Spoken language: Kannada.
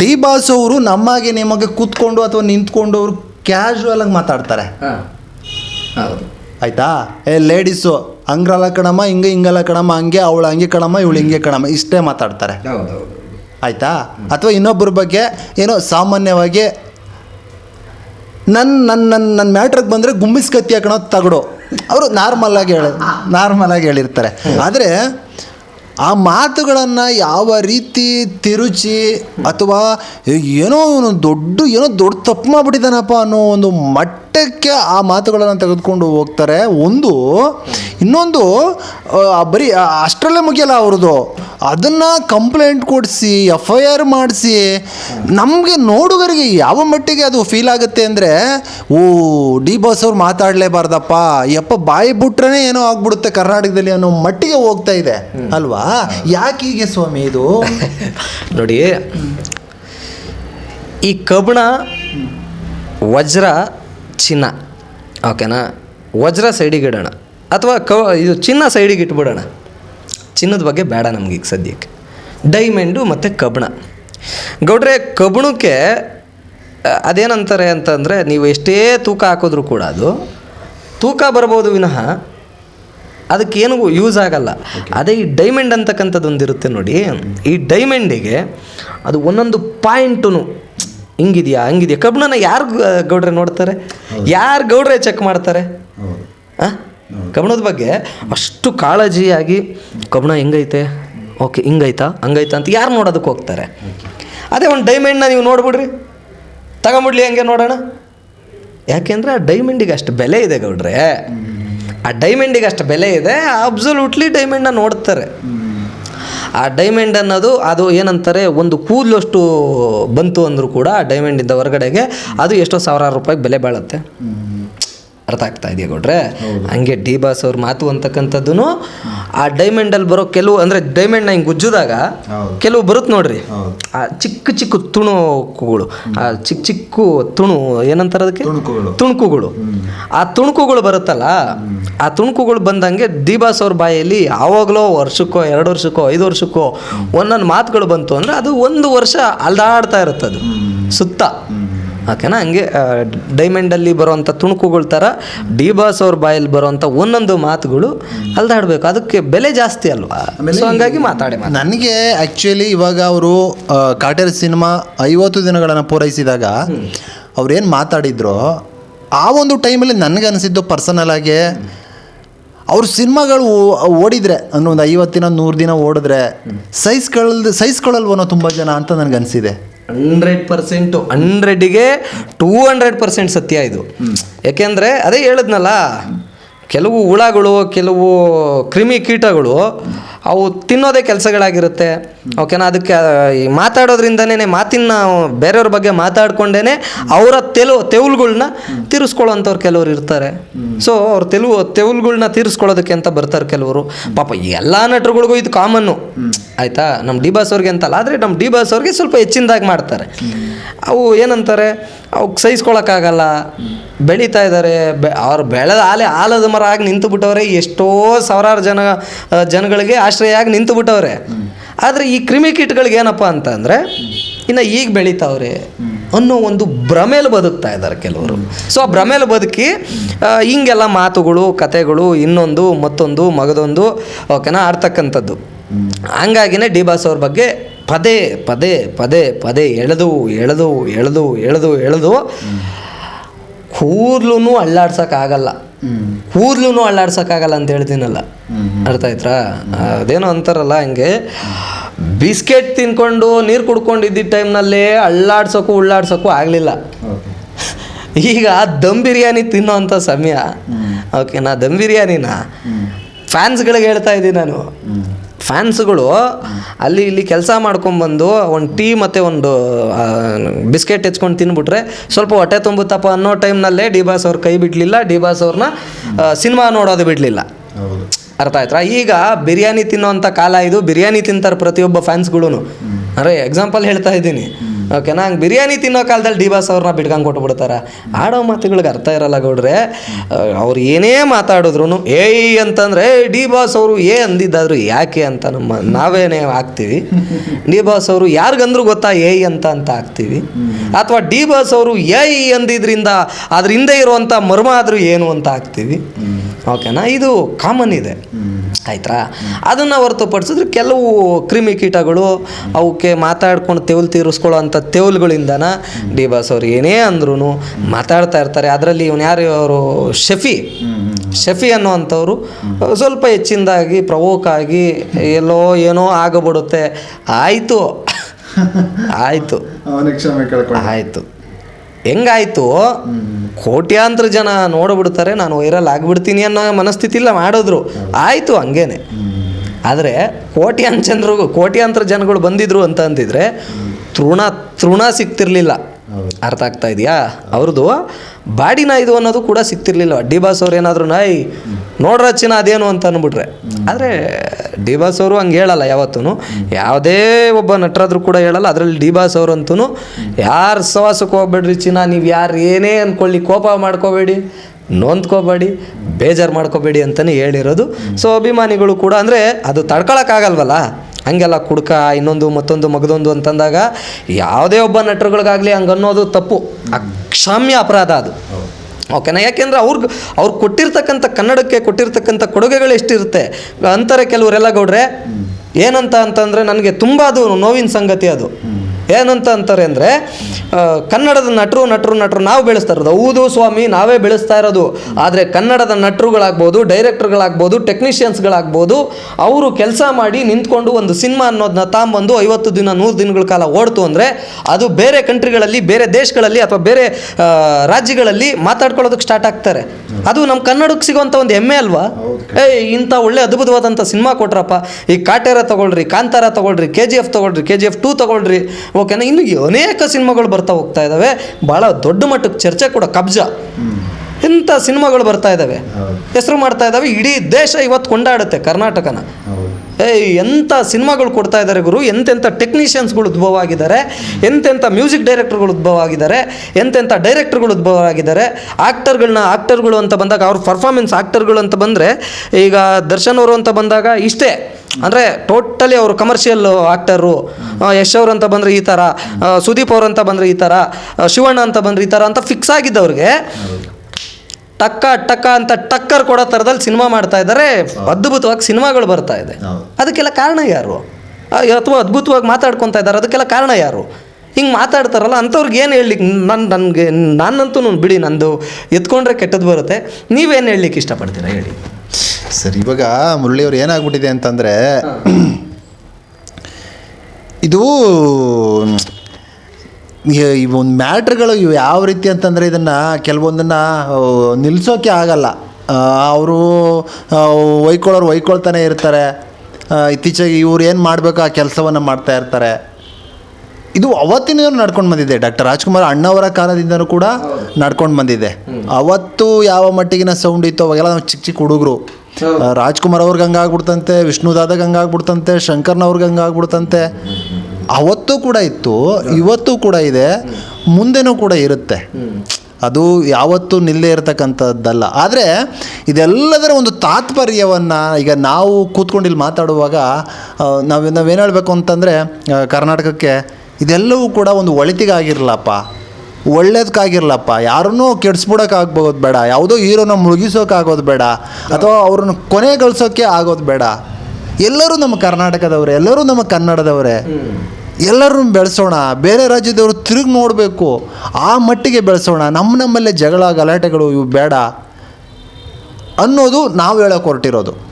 ಡಿ ಬಾಸ್ ಅವರು ನಮಗೆ ನಿಮಗೆ ಕೂತ್ಕೊಂಡು ಅಥವಾ ನಿಂತ್ಕೊಂಡು ಅವರು ಕ್ಯಾಶುವಲ್ ಆಗಿ ಮಾತಾಡ್ತಾರೆ. ಆಯ್ತಾ? ಏ ಲೇಡೀಸು ಹಂಗ್ರಲ್ಲ ಕಣಮ್ಮ ಹಿಂಗೆ ಹಿಂಗಲ್ಲ ಕಣಮ್ಮ ಹಂಗೆ ಅವಳು ಹಂಗೆ ಕಣಮ್ಮ ಇವಳು ಹಿಂಗೆ ಕಣಮ್ಮ ಇಷ್ಟೇ ಮಾತಾಡ್ತಾರೆ. ಆಯ್ತಾ? ಅಥವಾ ಇನ್ನೊಬ್ಬರ ಬಗ್ಗೆ ಏನೋ ಸಾಮಾನ್ಯವಾಗಿ ನನ್ನ ನನ್ನ ನನ್ನ ನನ್ನ ಮ್ಯಾಟ್ರಿಗೆ ಬಂದರೆ ಗುಮ್ಮಿಸ್ಕತ್ತಿ ಹಾಕೋಣ ತಗಡು. ಅವರು ನಾರ್ಮಲ್ ಆಗಿ ಹೇಳ ನಾರ್ಮಲ್ ಆಗಿ ಹೇಳಿರ್ತಾರೆ. ಆದರೆ ಆ ಮಾತುಗಳನ್ನು ಯಾವ ರೀತಿ ತಿರುಚಿ ಅಥವಾ ಏನೋ ಒಂದು ದೊಡ್ಡ, ಏನೋ ದೊಡ್ಡ ತಪ್ಪು ಮಾಡಿಬಿಟ್ಟಿದ್ದಾನಪ್ಪ ಅನ್ನೋ ಒಂದು ಮಟ್ಟಕ್ಕೆ ಆ ಮಾತುಗಳನ್ನು ತೆಗೆದುಕೊಂಡು ಹೋಗ್ತಾರೆ. ಒಂದು, ಇನ್ನೊಂದು ಬರೀ ಅಷ್ಟರಲ್ಲೇ ಮುಗಿಯಲ್ಲ ಅವ್ರದ್ದು. ಅದನ್ನು ಕಂಪ್ಲೇಂಟ್ ಕೊಡಿಸಿ ಎಫ್ ಐ ಆರ್ ಮಾಡಿಸಿ, ನಮಗೆ ನೋಡುಗರಿಗೆ ಯಾವ ಮಟ್ಟಿಗೆ ಅದು ಫೀಲ್ ಆಗುತ್ತೆ ಅಂದರೆ, ಓ, ಡಿ ಬಾಸ್ ಅವ್ರು ಮಾತಾಡಲೇಬಾರ್ದಪ್ಪ, ಯಪ್ಪ ಬಾಯಿ ಬಿಟ್ರೆ ಏನೋ ಆಗ್ಬಿಡುತ್ತೆ ಕರ್ನಾಟಕದಲ್ಲಿ ಅನ್ನೋ ಮಟ್ಟಿಗೆ ಹೋಗ್ತಾ ಇದೆ, ಅಲ್ವಾ? ಯಾಕೆ ಹೀಗೆ ಸ್ವಾಮಿ ಇದು? ನೋಡಿ, ಈ ಕಬ್ಬಣ ವಜ್ರ ಚಿನ್ನ ಓಕೆನಾ ವಜ್ರ ಸೈಡಿಗೆ ಇಡೋಣ. ಅಥವಾ ಕ ಇದು ಚಿನ್ನ ಸೈಡಿಗೆ ಇಟ್ಬಿಡೋಣ. ಚಿನ್ನದ ಬಗ್ಗೆ ಬೇಡ ನಮ್ಗೆ ಈಗ ಸದ್ಯಕ್ಕೆ. ಡೈಮಂಡು ಮತ್ತು ಕಬ್ಬಣ ಗೌಡ್ರೆ ಕಬ್ಬಣಕ್ಕೆ ಅದೇನಂತಾರೆ ಅಂತಂದರೆ, ನೀವು ಎಷ್ಟೇ ತೂಕ ಹಾಕಿದ್ರೂ ಕೂಡ ಅದು, ತೂಕ ಬರ್ಬೋದು ವಿನಃ ಅದಕ್ಕೇನು ಯೂಸ್ ಆಗಲ್ಲ. ಅದೇ ಈ ಡೈಮಂಡ್ ಅಂತಕ್ಕಂಥದ್ದು ಒಂದಿರುತ್ತೆ ನೋಡಿ. ಈ ಡೈಮಂಡಿಗೆ ಅದು ಒಂದೊಂದು ಪಾಯಿಂಟು ಹಿಂಗಿದೆಯಾ ಹಂಗಿದೆಯಾ? ಕಬ್ಬಣನ ಯಾರು ಗೌಡ್ರೆ ನೋಡ್ತಾರೆ? ಯಾರು ಗೌಡ್ರೆ ಚೆಕ್ ಮಾಡ್ತಾರೆ? ಆ? ಕಬ್ಬಣದ ಬಗ್ಗೆ ಅಷ್ಟು ಕಾಳಜಿಯಾಗಿ ಕಬ್ಬಣ ಹೆಂಗೈತೆ? ಓಕೆ ಹಿಂಗೈತಾ? ಹಂಗೈತಾ ಅಂತ ಯಾರು ನೋಡೋದಕ್ಕೆ ಹೋಗ್ತಾರೆ? ಅದೇ ಒಂದು ಡೈಮಂಡ್ನ ನೀವು ನೋಡ್ಬಿಡ್ರಿ. ತಗೊಂಬಿಡ್ಲಿ ಹಂಗೆ ನೋಡೋಣ. ಯಾಕೆಂದರೆ ಆ ಡೈಮಂಡಿಗೆ ಅಷ್ಟು ಬೆಲೆ ಇದೆ ಗೌಡ್ರೆ. ಆ ಡೈಮಂಡಿಗೆ ಅಷ್ಟು ಬೆಲೆ ಇದೆ ಅಬ್ಸಲ್ಯೂಟ್ಲಿ ಡೈಮಂಡ್ನ ನೋಡ್ತಾರೆ. ಆ ಡೈಮಂಡ್ ಅನ್ನೋದು, ಅದು ಏನಂತಾರೆ, ಒಂದು ಕೂದಲಷ್ಟು ಬಂತು ಅಂದರೂ ಕೂಡ ಆ ಡೈಮಂಡಿಂದ ಹೊರಗಡೆಗೆ ಅದು ಎಷ್ಟೋ ಸಾವಿರಾರು ರೂಪಾಯಿ ಬೆಲೆ ಬಾಳುತ್ತೆ. ಅರ್ಥ ಆಗ್ತಾ ಇದೆಯಾ ಗೌಡ್ರೆ ಹಂಗೆ ಡಿ ಬಾಸ್ ಅವ್ರ ಮಾತು ಅಂತಕ್ಕಂಥದ್ದು ಆ ಡೈಮಂಡಲ್ಲಿ ಬರೋ ಕೆಲವು ಅಂದರೆ ಡೈಮಂಡ್ನ ಹಿಂಗೆ ಗುಜ್ಜಿದಾಗ ಕೆಲವು ಬರುತ್ತೆ ನೋಡ್ರಿ. ಆ ಚಿಕ್ಕ ಚಿಕ್ಕ ತುಣುಕುಗಳು ಆ ಚಿಕ್ಕ ಚಿಕ್ಕ ತುಣು ಏನಂತಾರೆ ಅದಕ್ಕೆ? ತುಣುಕುಗಳು. ಆ ತುಣುಕುಗಳು ಬರುತ್ತಲ್ಲ ಆ ತುಣುಕುಗಳು ಬಂದಂಗೆ ಡಿ ಬಾಸ್ ಅವ್ರ ಬಾಯಲ್ಲಿ ಯಾವಾಗಲೋ ವರ್ಷಕ್ಕೋ ಎರಡು ವರ್ಷಕ್ಕೋ ಐದು ವರ್ಷಕ್ಕೋ ಒಂದೊಂದು ಮಾತುಗಳು ಬಂತು ಅಂದರೆ ಅದು ಒಂದು ವರ್ಷ ಅಲ್ದಾಡ್ತಾ ಇರುತ್ತೆ ಅದು ಸುತ್ತ. ಓಕೆನಾ? ಹಂಗೆ ಡೈಮಂಡಲ್ಲಿ ಬರುವಂಥ ತುಣುಕುಗಳ ಥರ ಡಿ ಬಾಸ್ ಅವ್ರ ಬಾಯಲ್ಲಿ ಬರುವಂಥ ಒಂದೊಂದು ಮಾತುಗಳು ಅಲ್ದಾಡಬೇಕು. ಅದಕ್ಕೆ ಬೆಲೆ ಜಾಸ್ತಿ ಅಲ್ವಾ? ಸೊ ಹಂಗಾಗಿ ಮಾತಾಡಿ ನನಗೆ ಆ್ಯಕ್ಚುಲಿ ಇವಾಗ ಅವರು ಕಾಟೇರ್ ಸಿನಿಮಾ ಐವತ್ತು ದಿನಗಳನ್ನು ಪೂರೈಸಿದಾಗ ಅವ್ರೇನು ಮಾತಾಡಿದ್ರು ಆ ಒಂದು ಟೈಮಲ್ಲಿ ನನಗೆ ಅನಿಸಿದ್ದು ಪರ್ಸನಲ್ ಆಗಿ ಅವ್ರ ಸಿನಿಮಾಗಳು ಓಡಿದ್ರೆ ಅಂದ್ರೆ ಒಂದು ಐವತ್ತು ದಿನ ನೂರು ದಿನ ಓಡಿದ್ರೆ ಸೈಜ್ಗಳ್ ಸೈಜ್ಗಳಲ್ವನೋ ತುಂಬ ಜನ ಅಂತ ನನಗನ್ಸಿದೆ ಅನಿಸಿದೆ. ಹಂಡ್ರೆಡ್ ಪರ್ಸೆಂಟು ಹಂಡ್ರೆಡಿಗೆ ಟೂ ಹಂಡ್ರೆಡ್ ಪರ್ಸೆಂಟ್ ಸತ್ಯ ಇದು. ಯಾಕೆಂದರೆ ಅದೇ ಹೇಳಿದ್ನಲ್ಲ, ಕೆಲವು ಹುಳಗಳು, ಕೆಲವು ಕ್ರಿಮಿ ಕೀಟಗಳು ಅವು ತಿನ್ನೋದೇ ಕೆಲಸಗಳಾಗಿರುತ್ತೆ. ಓಕೆನಾ ಅದಕ್ಕೆ, ಈ ಮಾತಾಡೋದ್ರಿಂದನೇ ಮಾತಿನ ಬೇರೆಯವ್ರ ಬಗ್ಗೆ ಮಾತಾಡ್ಕೊಂಡೇ ಅವರ ತೆಲು, ತೆವುಲ್ಗಳ್ನ ತೀರಿಸ್ಕೊಳ್ಳೋಂಥವ್ರು ಕೆಲವರು ಇರ್ತಾರೆ. ಸೊ ಅವ್ರ ತೆಲುವು ತೆವುಲ್ಗಳ್ನ ತೀರಿಸ್ಕೊಳ್ಳೋದಕ್ಕೆ ಅಂತ ಬರ್ತಾರೆ ಕೆಲವರು. ಪಾಪ ಎಲ್ಲ ನಟರುಗಳಿಗೂ ಇದು ಕಾಮನ್ನು ಆಯಿತಾ? ನಮ್ಮ ಡಿ ಬಾಸ್ ಅವ್ರಿಗೆ ಅಂತಲ್ಲ, ಆದರೆ ನಮ್ಮ ಡಿ ಬಾಸ್ ಅವ್ರಿಗೆ ಸ್ವಲ್ಪ ಹೆಚ್ಚಿನದಾಗಿ ಮಾಡ್ತಾರೆ. ಅವು ಏನಂತಾರೆ ಅವಕ್ಕೆ ಸಹಿಸ್ಕೊಳಕ್ಕಾಗಲ್ಲ. ಬೆಳೀತಾ ಇದ್ದಾರೆ ಬೆ, ಅವ್ರು ಬೆಳೆದ ಆಲೆ ಆಲದ ಮರ ಆಗಿ ನಿಂತು ಬಿಟ್ಟವ್ರೆ ಎಷ್ಟೋ ಸಾವಿರಾರು ಜನ ಜನಗಳಿಗೆ ಆಶ್ರಯ ಆಗಿ ನಿಂತು ಬಿಟ್ಟವ್ರೆ ಆದರೆ ಈ ಕ್ರಿಮಿಕೀಟಗಳಿಗೆ ಏನಪ್ಪ ಅಂತಂದರೆ, ಇನ್ನು ಈಗ ಬೆಳೀತಾವ್ರೆ ಅನ್ನೋ ಒಂದು ಭ್ರಮೇಲಿ ಬದುಕ್ತಾ ಇದ್ದಾರೆ ಕೆಲವರು. ಸೊ ಆ ಭ್ರಮೇಲಿ ಬದುಕಿ ಹಿಂಗೆಲ್ಲ ಮಾತುಗಳು, ಕತೆಗಳು ಇನ್ನೊಂದು, ಮತ್ತೊಂದು, ಮಗದೊಂದು, ಓಕೆನಾ ಆಡ್ತಕ್ಕಂಥದ್ದು ಹಂಗಾಗಿನೇ ಡಿ ಬಾಸ್ ಅವ್ರ ಬಗ್ಗೆ ಪದೇ ಪದೇ ಪದೇ ಪದೇ ಎಳೆದು ಎಳೆದು ಎಳೆದು ಎಳೆದು ಎಳೆದು ಕೂದ್ಲು ಅಳ್ಳಾಡ್ಸೋಕ್ಕಾಗಲ್ಲ. ಕೂದ್ಲು ಅಳ್ಳಾಡ್ಸೋಕ್ಕಾಗಲ್ಲ ಅಂತ ಹೇಳ್ತೀನಲ್ಲ. ಅರ್ಥ ಆಯ್ತಾ ಅದೇನೋ ಅಂತಾರಲ್ಲ ಹಂಗೆ. ಬಿಸ್ಕೆಟ್ ತಿನ್ಕೊಂಡು ನೀರು ಕುಡ್ಕೊಂಡು ಇದ್ದಿದ್ದ ಟೈಮ್ನಲ್ಲಿ ಅಳ್ಳಾಡ್ಸೋಕ್ಕೂ ಉಳ್ಳಾಡ್ಸೋಕ್ಕೂ ಆಗಲಿಲ್ಲ. ಈಗ ದಮ್ ಬಿರಿಯಾನಿ ತಿನ್ನೋವಂಥ ಸಮಯ. ಓಕೆನಾ? ದಮ್ ಬಿರಿಯಾನಿನ? ಫ್ಯಾನ್ಸ್ಗಳಿಗೆ ಹೇಳ್ತಾ ಇದ್ದೀನಿ ನಾನು. ಫ್ಯಾನ್ಸ್ಗಳು ಅಲ್ಲಿ ಇಲ್ಲಿ ಕೆಲಸ ಮಾಡ್ಕೊಂಬಂದು ಒಂದು ಟೀ ಮತ್ತು ಒಂದು ಬಿಸ್ಕೆಟ್ ಹೆಚ್ಕೊಂಡು ತಿನ್ಬಿಟ್ರೆ ಸ್ವಲ್ಪ ಹೊಟ್ಟೆ ತುಂಬುತ್ತಪ್ಪ ಅನ್ನೋ ಟೈಮ್ನಲ್ಲೇ ಡಿ ಬಾಸ್ ಅವ್ರ ಕೈ ಬಿಡಲಿಲ್ಲ ಡಿ ಬಾಸ್ ಅವ್ರನ್ನ ಸಿನಿಮಾ ನೋಡೋದು ಬಿಡಲಿಲ್ಲ. ಅರ್ಥ ಆಯ್ತಾ? ಈಗ ಬಿರಿಯಾನಿ ತಿನ್ನೋವಂಥ ಕಾಲ ಇದು ಬಿರಿಯಾನಿ ತಿಂತಾರೆ ಪ್ರತಿಯೊಬ್ಬ ಫ್ಯಾನ್ಸ್ಗಳು ಅರೆ ಎಕ್ಸಾಂಪಲ್ ಹೇಳ್ತಾ ಇದ್ದೀನಿ. ಓಕೆನಾ ಹಂಗೆ ಬಿರಿಯಾನಿ ತಿನ್ನೋ ಕಾಲದಲ್ಲಿ ಡಿ ಬಾಸ್ ಅವ್ರನ್ನ ಬಿಟ್ಕೊಂಡು ಕೊಟ್ಬಿಡ್ತಾರೆ. ಆಡೋ ಮಾತುಗಳಿಗೆ ಅರ್ಥ ಇರಲ್ಲ ಗೌಡ್ರೆ. ಅವ್ರು ಏನೇ ಮಾತಾಡಿದ್ರು ಏಯ್ ಅಂತಂದ್ರೆ ಡಿ ಬಾಸ್ ಅವರು ಏ ಅಂದಿದ್ದಾದ್ರು ಯಾಕೆ ಅಂತ ನಮ್ಮ ನಾವೇನೇ ಹಾಕ್ತೀವಿ ಡಿ ಬಾಸ್ ಅವರು ಯಾರಿಗಂದ್ರೂ ಗೊತ್ತಾ ಏಯ್ ಅಂತ ಅಂತ ಹಾಕ್ತೀವಿ ಅಥವಾ ಡಿ ಬಾಸ್ ಅವರು ಏಯ್ ಅಂದಿದ್ರಿಂದ ಅದ್ರ ಹಿಂದೆ ಇರುವಂಥ ಮರ್ಮ ಆದರೂ ಏನು ಅಂತ ಹಾಕ್ತೀವಿ ಓಕೆನಾ? ಇದು ಕಾಮನ್ ಇದೆ. ಆಯ್ತಾ ಅದನ್ನು ಹೊರತುಪಡಿಸಿದ್ರೆ ಕೆಲವು ಕ್ರಿಮಿಕೀಟಗಳು ಅವಕ್ಕೆ ಮಾತಾಡ್ಕೊಂಡು ತೆವಲು ತೀರಿಸ್ಕೊಳ್ಳೋ ಅಂಥ ತೆವಲುಗಳಿಂದನ ಡಿ ಬಾಸ್ ಅವ್ರು ಏನೇ ಅಂದ್ರೂ ಮಾತಾಡ್ತಾ ಇರ್ತಾರೆ. ಅದರಲ್ಲಿ ಇವನು ಯಾರು? ಅವರು ಶಫಿ. ಶಫಿ ಅನ್ನುವಂಥವ್ರು ಸ್ವಲ್ಪ ಹೆಚ್ಚಿನದಾಗಿ ಪ್ರವೋಕ್ ಆಗಿ ಎಲ್ಲೋ ಏನೋ ಆಗಬಿಡುತ್ತೆ. ಆಯಿತು. ಆಯಿತು. ಆಯಿತು. ಹೆಂಗಾಯ್ತು? ಕೋಟ್ಯಾಂತರ ಜನ ನೋಡ್ಬಿಡ್ತಾರೆ ನಾನು ವೈರಲ್ ಆಗಿಬಿಡ್ತೀನಿ ಅನ್ನೋ ಮನಸ್ಥಿತಿಲ್ಲ ಮಾಡಿದ್ರು. ಆಯಿತು ಹಂಗೇನೆ. ಆದರೆ ಕೋಟ್ಯಾಂತ ಜನರು ಕೋಟ್ಯಾಂತರ ಜನಗಳು ಬಂದಿದ್ರು ಅಂತ ಅಂದಿದ್ರೆ ತೃಣ ತೃಣ ಸಿಗ್ತಿರ್ಲಿಲ್ಲ. ಅರ್ಥ ಆಗ್ತಾ ಇದೆಯಾ? ಅವ್ರದ್ದು ಬಾಡಿನ ಇದು ಅನ್ನೋದು ಕೂಡ ಸಿಗ್ತಿರ್ಲಿಲ್ಲ. ಡಿ ಬಾಸ್ ಅವ್ರು ಏನಾದರೂ, ನಾಯ್, ನೋಡ್ರ ಚಿನ್ನ ಅದೇನು? ಅಂತ ಅಂದ್ಬಿಟ್ರೆ ಆದರೆ ಡಿ ಬಾಸ್ ಅವರು ಹಂಗೆ ಹೇಳಲ್ಲ ಯಾವತ್ತೂ ಯಾವುದೇ ಒಬ್ಬ ನಟರಾದ್ರೂ ಕೂಡ ಹೇಳಲ್ಲ. ಅದರಲ್ಲಿ ಡಿ ಬಾಸ್ ಅವರಂತೂ ಯಾರು ಸವಾಸಕ್ಕೆ ಹೋಗ್ಬೇಡ್ರಿ ಚಿನ್ನ? ನೀವು ಯಾರು ಏನೇ ಅಂದ್ಕೊಳ್ಳಿ ಕೋಪ ಮಾಡ್ಕೋಬೇಡಿ. ನೋಂದ್ಕೋಬೇಡಿ. ಬೇಜಾರು ಮಾಡ್ಕೋಬೇಡಿ ಅಂತಲೇ ಹೇಳಿರೋದು. ಸೊ ಅಭಿಮಾನಿಗಳು ಕೂಡ ಅಂದರೆ ಅದು ತಡ್ಕೊಳಕ್ಕಾಗಲ್ವಲ್ಲ ಹಂಗೆಲ್ಲ ಕುಡ್ಕ, ಇನ್ನೊಂದು ಮತ್ತೊಂದು ಮಗದೊಂದು ಅಂತಂದಾಗ ಯಾವುದೇ ಒಬ್ಬ ನಟರುಗಳಿಗಾಗಲಿ ಹಂಗೆ ಅನ್ನೋದು ತಪ್ಪು. ಅಕ್ಷಮ್ಯ ಅಪರಾಧ ಅದು. ಓಕೆನಾ ಯಾಕೆಂದ್ರೆ ಅವ್ರಿಗೆ ಅವ್ರು ಕೊಟ್ಟಿರ್ತಕ್ಕಂಥ ಕನ್ನಡಕ್ಕೆ ಕೊಟ್ಟಿರ್ತಕ್ಕಂಥ ಕೊಡುಗೆಗಳು ಎಷ್ಟಿರುತ್ತೆ? ಅಂತಾರೆ ಕೆಲವರೆಲ್ಲ ಗೌಡ್ರೆ, ಏನಂತ ಅಂತಂದರೆ ನನಗೆ ತುಂಬ ಅದು ನೋವಿನ ಸಂಗತಿ ಅದು. ಏನಂತ ಅಂತಾರೆ ಅಂದರೆ ಕನ್ನಡದ ನಟರು ನಟರು ನಟರು ನಾವು ಬೆಳೆಸ್ತಾ ಇರೋದು. ಹೌದು ಸ್ವಾಮಿ ನಾವೇ ಬೆಳೆಸ್ತಾ ಇರೋದು. ಆದರೆ ಕನ್ನಡದ ನಟರುಗಳಾಗ್ಬೋದು ಡೈರೆಕ್ಟರ್ಗಳಾಗ್ಬೋದು ಟೆಕ್ನಿಷಿಯನ್ಸ್ಗಳಾಗ್ಬೋದು ಅವರು ಕೆಲಸ ಮಾಡಿ ನಿಂತ್ಕೊಂಡು ಒಂದು ಸಿನಿಮಾ ಅನ್ನೋದನ್ನ ತಾಂಬಂದು ಐವತ್ತು ದಿನ ನೂರು ದಿನಗಳ ಕಾಲ ಓಡ್ತು ಅಂದರೆ ಅದು ಬೇರೆ ಕಂಟ್ರಿಗಳಲ್ಲಿ ಬೇರೆ ದೇಶಗಳಲ್ಲಿ ಅಥವಾ ಬೇರೆ ರಾಜ್ಯಗಳಲ್ಲಿ ಮಾತಾಡ್ಕೊಳ್ಳೋದಕ್ಕೆ ಸ್ಟಾರ್ಟ್ ಆಗ್ತಾರೆ. ಅದು ನಮ್ಮ ಕನ್ನಡಕ್ಕೆ ಸಿಗುವಂಥ ಒಂದು ಹೆಮ್ಮೆ ಅಲ್ವಾ? ಏ ಇಂಥ ಒಳ್ಳೆ ಅದ್ಭುತವಾದಂಥ ಸಿನಿಮಾ ಕೊಟ್ರಪ್ಪ. ಈ ಕಾಟೇರ ತಗೊಳ್ರಿ ಕಾಂತಾರ ತಗೊಳ್ರಿ ಕೆ ಜಿ ಎಫ್ ತಗೊಳ್ರಿ ಕೆ ಜಿ ಎಫ್ ಟೂ ತಗೊಳ್ರಿ ಓಕೆನಾ ಇನ್ನು ಅನೇಕ ಸಿನಿಮಾಗಳು ಬರ್ತಾ ಹೋಗ್ತಾ ಇದ್ದಾವೆ ಭಾಳ ದೊಡ್ಡ ಮಟ್ಟಕ್ಕೆ ಚರ್ಚೆ ಕೂಡ ಕಬ್ಜ. ಇಂಥ ಸಿನಿಮಾಗಳು ಬರ್ತಾ ಇದ್ದಾವೆ ಹೆಸರು ಮಾಡ್ತಾ ಇದ್ದಾವೆ ಇಡೀ ದೇಶ ಇವತ್ತು ಕೊಂಡಾಡುತ್ತೆ ಕರ್ನಾಟಕನ. ಏಯ್ ಎಂಥ ಸಿನಿಮಾಗಳು ಕೊಡ್ತಾ ಇದ್ದಾರೆ ಗುರು? ಎಂತೆಂಥ ಟೆಕ್ನಿಷಿಯನ್ಸ್ಗಳು ಉದ್ಭವ ಆಗಿದ್ದಾರೆ ಎಂತೆಂಥ ಮ್ಯೂಸಿಕ್ ಡೈರೆಕ್ಟರ್ಗಳು ಉದ್ಭವ ಆಗಿದ್ದಾರೆ ಎಂತೆಂಥ ಡೈರೆಕ್ಟರ್ಗಳು ಉದ್ಭವ ಆಗಿದ್ದಾರೆ ಆ್ಯಕ್ಟರ್ಗಳನ್ನ ಆ್ಯಕ್ಟರ್ಗಳು ಅಂತ ಬಂದಾಗ, ಅವ್ರ ಪರ್ಫಾರ್ಮೆನ್ಸ್ ಆ್ಯಕ್ಟರ್ಗಳು ಅಂತ ಬಂದರೆ, ಈಗ ದರ್ಶನ್ ಅವರು ಅಂತ ಬಂದಾಗ ಇಷ್ಟೇ. ಅಂದರೆ ಟೋಟಲಿ ಅವರು ಕಮರ್ಷಿಯಲ್ ಆ್ಯಕ್ಟರು ಯಶ್ ಅವ್ರು ಅಂತ ಬಂದರೆ ಈ ಥರ ಸುದೀಪ್ ಅವ್ರು ಅಂತ ಬಂದರೆ ಈ ಥರ ಶಿವಣ್ಣ ಅಂತ ಬಂದರೆ ಈ ಥರ ಅಂತ ಫಿಕ್ಸ್ ಆಗಿದ್ದವ್ರಿಗೆ. ಟಕ್ಕ ಟಕ್ಕ ಅಂತ ಟಕ್ಕರ್ ಕೊಡೋ ಥರದಲ್ಲಿ ಸಿನಿಮಾ ಮಾಡ್ತಾ ಇದ್ದಾರೆ. ಅದ್ಭುತವಾಗಿ ಸಿನಿಮಾಗಳು ಬರ್ತಾ ಇದೆ. ಅದಕ್ಕೆಲ್ಲ ಕಾರಣ ಯಾರು? ಅಥವಾ ಅದ್ಭುತವಾಗಿ ಮಾತಾಡ್ಕೊತಾ ಇದ್ದಾರೆ. ಅದಕ್ಕೆಲ್ಲ ಕಾರಣ ಯಾರು? ಹಿಂಗೆ ಮಾತಾಡ್ತಾರಲ್ಲ ಅಂಥವ್ರಿಗೆ ಏನು ಹೇಳಲಿಕ್ಕೆ ನನ್ನ ನನಗೆ ನಾನಂತೂ ಬಿಡಿ ನಂದು ಎತ್ಕೊಂಡ್ರೆ ಕೆಟ್ಟದ್ದು ಬರುತ್ತೆ. ನೀವೇನು ಹೇಳಲಿಕ್ಕೆ ಇಷ್ಟಪಡ್ತೀರಾ? ಹೇಳಿ. ಸರಿ ಇವಾಗ ಮುರಳಿಯವ್ರು ಏನಾಗ್ಬಿಟ್ಟಿದೆ ಅಂತಂದರೆ ಇದು ಈ ಒಂದು ಮ್ಯಾಟ್ರ್ಗಳು ಇವು ಯಾವ ರೀತಿ ಅಂತಂದರೆ ಇದನ್ನು ಕೆಲವೊಂದನ್ನು ನಿಲ್ಲಿಸೋಕೆ ಆಗಲ್ಲ. ಅವರು ಒಯ್ಕೊಳ್ಳೋರು ಒಯ್ಕೊಳ್ತಾನೆ ಇರ್ತಾರೆ. ಇತ್ತೀಚೆಗೆ ಇವ್ರು ಏನು ಮಾಡಬೇಕು ಆ ಕೆಲಸವನ್ನು ಮಾಡ್ತಾ ಇರ್ತಾರೆ. ಇದು ಅವತ್ತಿನ ನಡ್ಕೊಂಡು ಬಂದಿದೆ. ಡಾಕ್ಟರ್ ರಾಜ್ಕುಮಾರ್ ಅಣ್ಣವರ ಕಾಲದಿಂದನೂ ಕೂಡ ನಡ್ಕೊಂಡು ಬಂದಿದೆ. ಅವತ್ತು ಯಾವ ಮಟ್ಟಿಗಿನ ಸೌಂಡ್ ಇತ್ತು ಅವಾಗೆಲ್ಲ ನಾವು ಚಿಕ್ಕ ಚಿಕ್ಕ ಹುಡುಗರು. ರಾಜ್ಕುಮಾರ್ ಅವ್ರಿಗೆ ಹಂಗಾಗ್ಬಿಡ್ತಂತೆ ವಿಷ್ಣುದಾದಾಗ ಹಂಗಾಗ್ಬಿಡ್ತಂತೆ ಶಂಕರ್ನವ್ರಿಗೆ ಹಂಗಾಗ್ಬಿಡ್ತಂತೆ. ಅವತ್ತು ಕೂಡ ಇತ್ತು, ಇವತ್ತು ಕೂಡ ಇದೆ, ಮುಂದೆನೂ ಕೂಡ ಇರುತ್ತೆ. ಅದು ಯಾವತ್ತೂ ನಿಲ್ಲೇ ಇರತಕ್ಕಂಥದ್ದಲ್ಲ. ಆದರೆ ಇದೆಲ್ಲದರ ಒಂದು ತಾತ್ಪರ್ಯವನ್ನು ಈಗ ನಾವು ಕೂತ್ಕೊಂಡು ಇಲ್ಲಿ ಮಾತಾಡುವಾಗ ನಾವು ನಾವೇನು ಹೇಳಬೇಕು ಅಂತಂದರೆ ಕರ್ನಾಟಕಕ್ಕೆ ಇದೆಲ್ಲವೂ ಕೂಡ ಒಂದು ಒಳಿತಿಗಾಗಿರಲಪ್ಪ. ಒಳ್ಳೇದಕ್ಕಾಗಿರಲಪ್ಪ ಯಾರನ್ನೂ ಕೆಡಿಸ್ಬಿಡೋಕ್ಕಾಗ್ಬೋದು ಬೇಡ. ಯಾವುದೋ ಹೀರೋನ ಮುಳುಗಿಸೋಕ್ಕಾಗೋದು ಬೇಡ. ಅಥವಾ ಅವ್ರನ್ನ ಕೊನೆಗೊಳಿಸೋಕ್ಕೆ ಆಗೋದು ಬೇಡ. ಎಲ್ಲರೂ ನಮ್ಮ ಕರ್ನಾಟಕದವರೇ, ಎಲ್ಲರೂ ನಮ್ಮ ಕನ್ನಡದವರೇ. ಎಲ್ಲರೂ ಬೆಳೆಸೋಣ, ಬೇರೆ ರಾಜ್ಯದವರು ತಿರುಗಿ ನೋಡಬೇಕು. ಆ ಮಟ್ಟಿಗೆ ಬೆಳೆಸೋಣ ನಮ್ಮ ನಮ್ಮಲ್ಲೇ ಜಗಳ ಗಲಾಟೆಗಳು ಇವು ಬೇಡ ಅನ್ನೋದು ನಾವು ಹೇಳೋಕೆ ಹೊರಟಿರೋದು.